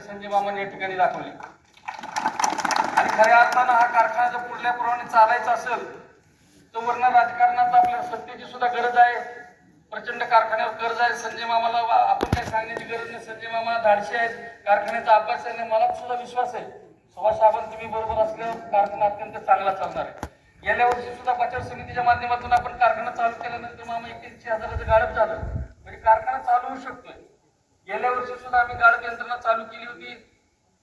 आदरणीय संजय मामाने या ठिकाणी दाखवली. आणि खऱ्या अर्थानं हा कारखाना जर पुढल्या प्रमाणे चालायचा असेल तर वर्ण राजकारणाचा आपल्या सत्तेची सुद्धा गरज आहे. प्रचंड कारखान्यावर कर्ज आहे. संजय मामाला आपण काय सांगण्याची गरज नाही. संजय मामा धाडशी आहेत. कारखान्याचा अभ्यास आहे मला सुद्धा विश्वास आहे. सुभाष सावंत तुम्ही बरोबर असल्यावर कारखाना अत्यंत चांगला चालणार आहे. गेल्या वर्षी सुद्धा बचाव समितीच्या माध्यमातून आपण कारखाना चालू केल्यानंतर मामा एकशे हजाराचं गाळप झालं. म्हणजे कारखाना चालू होऊ शकतोय. गेल्या वर्षी सुद्धा आम्ही गाळप यंत्रणा चालू केली होती.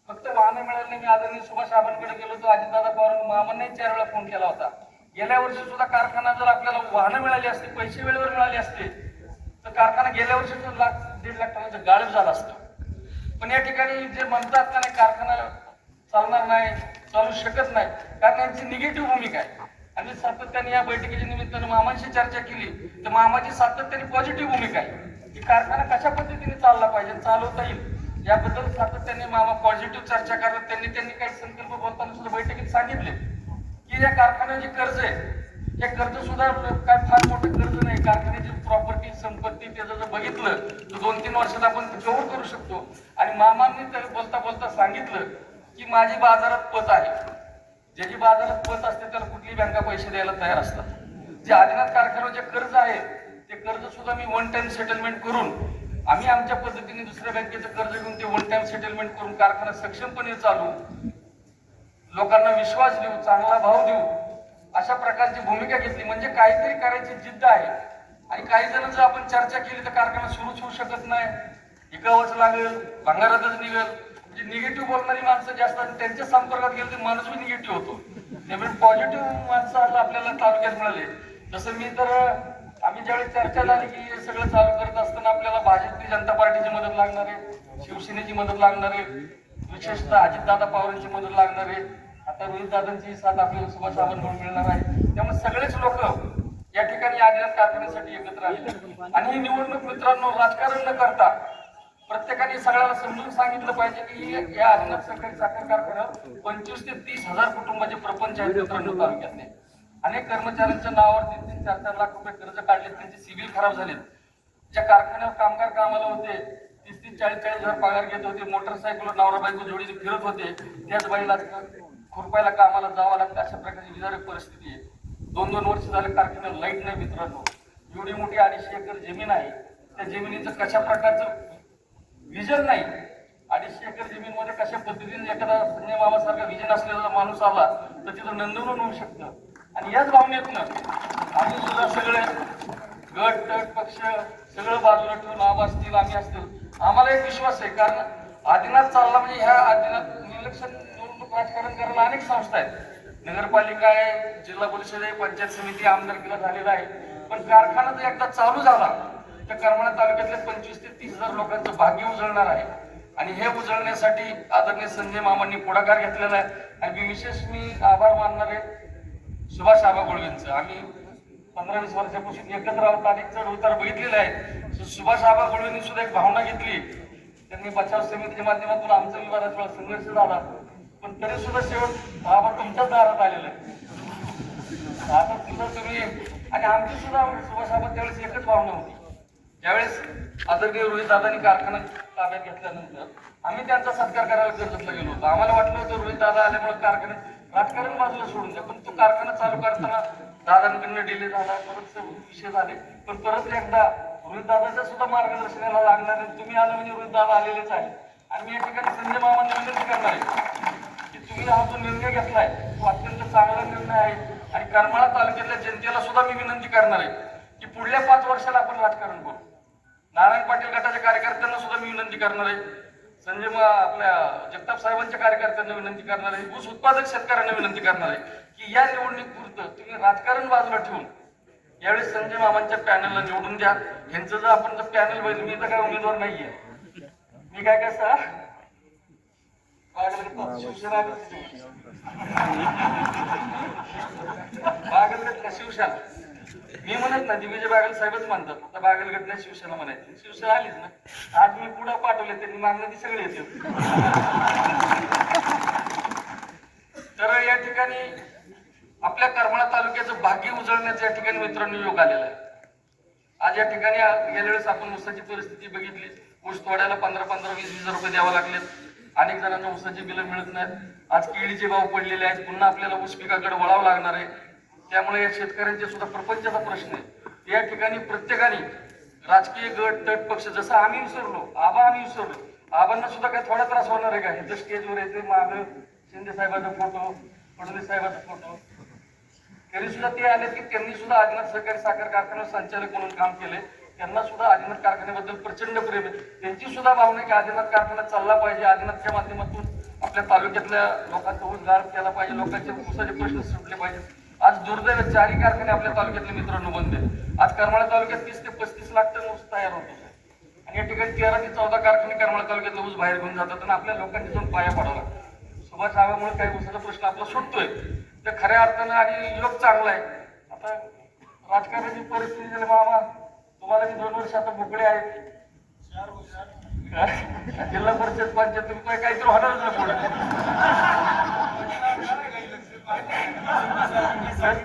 फक्त वाहनं मिळाली नाही. मी आदरणीय सुभाष साहेबांकडे गेलो होतो. अजितदादा पवार मामांनाही चार वेळा फोन केला होता. गेल्या वर्षी सुद्धा कारखाना जर आपल्याला वाहनं मिळाली असते पैसे वेळेवर मिळाले असते तर कारखाना गेल्या वर्षी लाख दीड लाख टनाचं गाळप झालं असतं. पण या ठिकाणी जे म्हणतात का नाही कारखाना चालणार नाही चालू शकत नाही कारण यांची निगेटिव्ह भूमिका आहे. आणि सातत्याने या बैठकीच्या निमित्तानं मामांशी चर्चा केली. तर मामाची सातत्याने पॉझिटिव्ह भूमिका आहे. की कारखाना कशा पद्धतीने चालला पाहिजे चालवता येईल? याबद्दल सातत्याने मामा पॉझिटिव्ह चर्चा करत त्यांनी त्यांनी काही संकल्प बोलताना सुद्धा बैठकीत सांगितले की या कारखान्याचे कर्ज आहे. हे कर्ज सुद्धा काय फार मोठं कर्ज नाही. कारखान्याची प्रॉपर्टी संपत्ती त्याचं जर बघितलं तर दोन तीन वर्षात आपण कव्हर करू शकतो. आणि मामांनी तर बोलता बोलता सांगितलं की माझी बाजारात पत आहे. ज्याची बाजारात पत असते त्याला कुठली बँका पैसे द्यायला तयार असतात. जे आदिनाथ कारखान्याचे जे कर्ज आहे ते कर्ज सुद्धा मी वन टाइम सेटलमेंट करून आम्ही आमच्या पद्धतीने दुसऱ्या बँकेचं कर्ज घेऊन ते वन टाइम सेटलमेंट करून कारखाना सक्षमपणे चालू लोकांना विश्वास देऊ चांगला भाव देऊ अशा प्रकारची भूमिका घेतली. म्हणजे काहीतरी करायची जिद्द आहे. आणि काही जण जर आपण चर्चा केली तर कारखाना सुरूच होऊ शकत नाही. विकावंच लागेल भंगारातच निघेल. म्हणजे निगेटिव्ह बोलणारी माणसं जास्त आणि त्यांच्या संपर्कात गेले तर माणूस बी निगेटिव्ह होतो. त्यामुळे पॉझिटिव्ह माणसं आता आपल्याला तालुक्यात मिळाले. जसं मी तर आम्ही ज्यावेळी चर्चा झाली की हे सगळं चालू करत असताना आपल्याला भाजपची जनता पार्टीची मदत लागणार आहे शिवसेनेची मदत लागणार आहे विशेषतः अजितदादा पवारांची मदत लागणार आहे. आता रोहित दादांची साथ आपल्याला सुभाष सावंतकडून मिळणार आहे. त्यामुळे सगळेच लोक या ठिकाणी आदिनाथ कारखान्यासाठी एकत्र आले. आणि ही निवडणूक मित्रांनो राजकारण न करता प्रत्येकाने सगळ्याला समजून सांगितलं पाहिजे की या आदिनाथ सरकारी साखर कारखान्यावर पंचवीस ते तीस हजार कुटुंबाचे प्रपंच आहेत मित्रांनो तालुक्यातले. अनेक कर्मचाऱ्यांच्या नावावर तीन तीन चार चार लाख रुपये कर्ज काढले त्यांचे सिव्हिल खराब झालेत. ज्या कारखान्यावर कामगार कामाला होते तीस तीस चाळीस चाळीस हजार पगार घेत होते मोटरसायकलवर नवरा बायको जोडी फिरत होते त्याच बाईला खुरपायला कामाला जावं लागतं अशा प्रकारची विदारक परिस्थिती आहे. दोन दोन वर्ष झाले कारखान्यात लाइट नाही मित्रांनो. एवढी मोठी अडीचशे एकर जमीन आहे. त्या जमिनीचं कशा प्रकारचं विजन नाही. अडीचशे एकर जमीन मध्ये कशा पद्धतीने एखादा संजय मामासारखा विजन असलेला माणूस आला तर तिथं नंदनवन होऊ शकतं. आणि याच भावनेतनं आम्ही सुद्धा सगळे गट तट पक्ष सगळं बाजूला ठेवून आबा असतील आम्ही असतील आम्हाला एक विश्वास आहे कारण आदिनाथ चालला म्हणजे ह्या आदिनाथ निर्लक्षण निवडणूक राजकारण करायला अनेक संस्था आहेत. नगरपालिका आहे जिल्हा परिषद आहे पंचायत समिती आमदारकीला झालेला आहे. पण कारखाना जर एकदा चालू झाला तर करमाळा तालुक्यातले पंचवीस ते तीस हजार लोकांचं भाग्य उजळणार आहे. आणि हे उजळण्यासाठी आदरणीय संजय मामांनी पुढाकार घेतलेला आहे. आणि मी विशेष मी आभार मानणार आहे सुभाष आबा गोळवेंचं. आम्ही पंधरा वीस वर्षापासून एकत्र आहोत अनेक चढ उतार बघितलेले आहेत सुभाष आबा गोळवेंनी सुद्धा एक भावना घेतली. त्यांनी बचाव समितीच्या माध्यमातून आमचा विभागात वेळा संघर्ष झाला. पण तरी सुद्धा शेवट बाबा तुमच्याच दारात आलेला. आहे आता सुद्धा तुम्ही आणि आमची सुद्धा सुभाष आबा त्यावेळेस एकच भावना होती. ज्यावेळेस आदरणीय रोहित दादानी कारखाना ताब्यात घेतल्यानंतर आम्ही त्यांचा सत्कार करायला कर्जतला गेलो होतो. आम्हाला वाटलं होतं रोहित दादा आल्यामुळे कारखान्यात राजकारण बाजूला सोडून द्या. पण तो कारखाना चालू करताना दादांकडनं डिले झाला परत विषय झाले. पण परत एकदा वृद्धादाच्या सुद्धा मार्गदर्शनाला लागणार आहे. तुम्ही आलं म्हणजे रोहित आलेलेच आहे. आणि मी या ठिकाणी संजय मामांना विनंती करणार आहे की तुम्ही हा जो निर्णय घेतलाय तो अत्यंत चांगला निर्णय आहे. आणि करमाळा तालुक्यातल्या जनतेला सुद्धा मी विनंती करणार आहे की पुढल्या पाच वर्षाला आपण राजकारण करू. नारायण पाटील गटाच्या कार्यकर्त्यांना सुद्धा मी विनंती करणार आहे संजय मा- आपल्या जगताप साहेबांच्या कार्यकर्त्यांना विनंती करणार आहे ऊस उत्पादक शेतकऱ्यांना विनंती करणार आहे की या निवडणुकीपुरतं तुम्ही राजकारण बाजूला ठेवून यावेळी संजय मामांच्या पॅनलला निवडून द्या. ह्यांचं जर आपण जर पॅनल बघितलं मी तर काय उमेदवार नाहीये. मी काय काय सर शिवसेना शिवसेना. मी म्हणत ना दिग्विजय बागल साहेबच म्हणतात. आता बागलगटला शिवसेना म्हणायची. शिवसेना आलीच ना. आज मी पुढे पाठवले त्यांनी मागणं ती सगळी येते तर या ठिकाणी आपल्या करमाळा तालुक्याचं भाग्य उजळण्याचं या ठिकाणी मित्रांनो योग आलेला आहे. आज या ठिकाणी आ- गेल्या वेळेस आपण ऊसाची परिस्थिती बघितली. ऊस तोड्याला पंधरा पंधरा वीस वीस हजार रुपये द्यावे लागलेत. अनेक जणांना ऊसाची बिलं मिळत नाहीत. आज केळीचे भाव पडलेले आहेत. पुन्हा आपल्याला ऊस पिकाकडे वळावं लागणार आहे. त्यामुळे या शेतकऱ्यांचे सुद्धा प्रपंचाचा प्रश्न आहे या ठिकाणी प्रत्येकाने राजकीय गट तट पक्ष जसं आम्ही विसरलो आबा आम्ही विसरलो आबांना सुद्धा काही थोडा त्रास होणार आहे का? हे स्टेजवर येते माग शिंदे साहेबांचा फोटो फडणवीस साहेबांचा फोटो तरी सुद्धा ते आले की त्यांनी सुद्धा आदिनाथ सहकारी साखर कारखाना संचालक म्हणून काम केले त्यांना सुद्धा आदिनाथ कारखान्याबद्दल प्रचंड प्रेम आहे. त्यांची सुद्धा भावना आहे की आदिनाथ कारखाना चालला पाहिजे आदिनाथच्या माध्यमातून आपल्या तालुक्यातल्या लोकांचा उद्धार केला पाहिजे लोकांचे ऊसाचे प्रश्न सुटले पाहिजेत. आज दुर्दैव चारी कारखाने आपल्या तालुक्यातले मित्रांनो बंद आहेत. आज करमाळा तालुक्यात तीस ते पस्तीस लाख टन ऊस तयार होतो आणि या ठिकाणी तेरा ते चौदा कारखाने करमाळा तालुक्यातले ऊस बाहेर घेऊन जातात आणि आपल्या लोकांनी जाऊन पाया पडावं लागतं. सुभाष आव्यामुळे काही ऊसाचा प्रश्न आपला सुटतोय. तर खऱ्या अर्थानं आणि योग चांगला आहे. आता राजकारणाची परिस्थिती झाली मामा. तुम्हाला मी दोन वर्ष आता मोकळे आहेत जिल्हा परिषद पंचायत तुम्ही काहीतरी होणारच ना पुढे.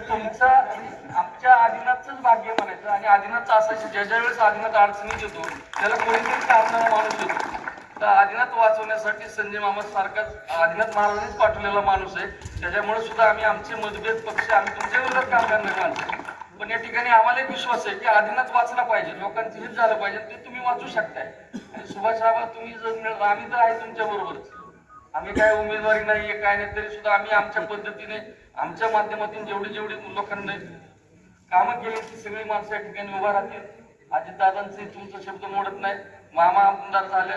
तुमचा आमच्या आदिनाथच भाग्य म्हणायचं आणि आदिनाथचा असं ज्या ज्या वेळेस आदिनाथ अडचणीत येतो त्याला कोणीतरी साधणारा माणूस येतो. तर आदिनाथ वाचवण्यासाठी संजय मामा सारखाच आदिनाथ महाराजांनीच पाठवलेला माणूस आहे. त्याच्यामुळे सुद्धा आम्ही आमचे मतभेद पक्ष आम्ही तुमच्या विरोधात काम करणारे माणसं पण या ठिकाणी आम्हाला एक विश्वास आहे की आदिनाथ वाचला पाहिजे लोकांचं हित झालं पाहिजे ते तुम्ही वाचू शकताय. आणि सुभाष तुम्ही जर आम्ही तर आहे तुमच्या बरोबरच आम्ही काय उमेदवारी नाहीये काय नाही तरी सुद्धा आम्ही आमच्या पद्धतीने आमच्या माध्यमातून जेवढी जेवढी लोकांना कामं केली ती सगळी माणसं या ठिकाणी उभा राहतील. अजितदादांचे तुमचा शब्द मोडत नाही. मामा आमदार झाले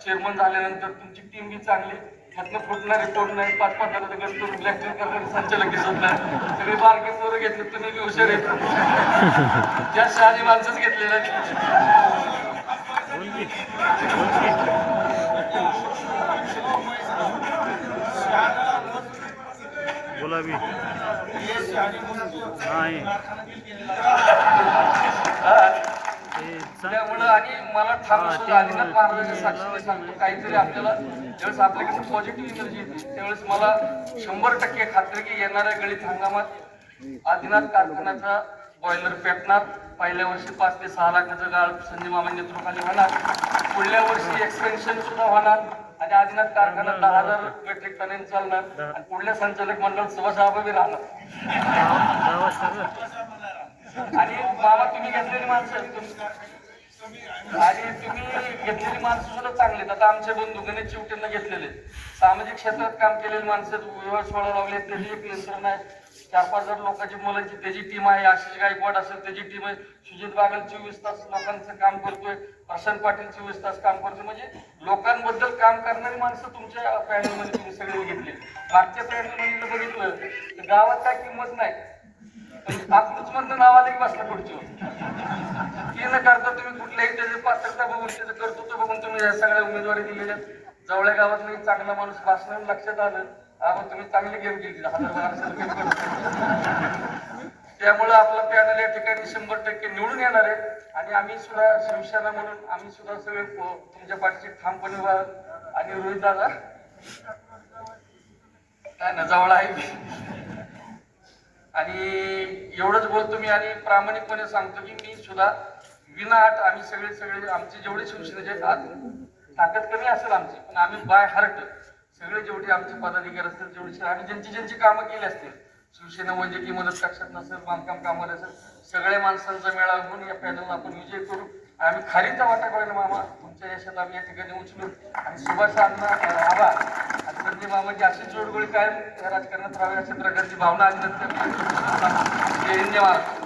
चेअरमन झाल्यानंतर तुमची टीम बी चांगली. त्यातनं फुटणारे कोण नाही पाच पाच हजार गट करून ब्लॅकमेल करणारे संचालक दिसत नाही. सगळे बारके पोरं घेतले तुम्ही बी हुशार येत त्या शहाजी माणसंच घेतलेलं आहे. गुलाबी. नाही. हा. त्यामुळं आणि मला ठाम सुद्धा महाराजांच्या साक्षीने सांगतो. काहीतरी आपल्याला ज्यावेळेस आपल्याकडे पॉझिटिव्ह एनर्जी येते त्यावेळेस मला शंभर टक्के खात्री की येणाऱ्या गळीत हंगामात आदिनाथ कारखान्याचा बॉयलर पेटणार. पहिल्या वर्षी पाच ते सहा लाखाचं गाळ संजय मामा नेतृत्वाखाली होणार. पुढल्या वर्षी एक्सपेन्शन सुद्धा होणार. आणि आदिनाथ कारखाना दहा हजार मेट्रिक टन चालणार. आणि पुढल्या संचालक मंडळ सभासह बी राहणार? आणि मामा तुम्ही घेतलेली माणसं आणि तुम्ही घेतलेली माणसं सुद्धा चांगली आहेत. आता आमचे बंधू गणेश चिवटेंना घेतलेले आहेत. सामाजिक क्षेत्रात काम केलेली माणसं विवाह सोहळा लावले त्याची एक यंत्रणा आहे. चार पाच हजार लोकांची मुलांची त्याची टीम आहे आशिष गायकवाड असेल त्याची टीम आहे सुजित बागल चोवीस तास लोकांचं काम करतोय प्रशांत पाटील चोवीस तास काम करतोय. म्हणजे लोकांबद्दल काम करणारी माणसं तुमच्या पॅनलमध्ये तुम्ही सगळे घेतली मागच्या पॅनलमध्ये जर बघितलं तर गावात काय किंमत नाही. आपलंच म्हणणं नावाला की बसला खुर्चीवर ती न करता तुम्ही कुठल्याही त्याची पात्रता बघून त्याचं कर्तृत्व बघून तुम्ही सगळ्या उमेदवारी दिलेल्या जवळ्या गावातला एक चांगला माणूस भाषण लक्षात आलं. आपण तुम्ही चांगली गेम केली त्यामुळं आपला पॅनल या ठिकाणी शंभर टक्के निवडून येणार आहे. आणि आम्ही सुद्धा शिवसेना म्हणून आम्ही सुद्धा सगळे तुमच्या पाठीशी ठामपणे व्हा आणि रोहित दादा? काय ना जवळ आहे? आणि एवढंच बोलतो मी आणि प्रामाणिकपणे सांगतो की मी सुद्धा विनाट आम्ही सगळे सगळे आमचे जेवढे शिवसेनेचे आज ताकद कमी असेल आमची पण आम्ही बाय हार्ट सगळे जेवढे आमचे पदाधिकारी असतील जेवढे आम्ही ज्यांची ज्यांची कामं केली असतील शिवसेना म्हणजे की मदत कक्षात नसेल बांधकाम कामाला असेल सगळ्या माणसांचा मेळा घेऊन या पॅनलला आपण विजय करू. आम्ही खारीचा वाटा करूया मामा तुमच्या यशात आम्ही या ठिकाणी उचलू. आणि सुभाष अण्णा आबा आणि संजय मामाची अशी जोडगोळी कायम राजकारणात राहावी अशा प्रकारची भावना आली नंतर जय हिंद महाराष्ट्र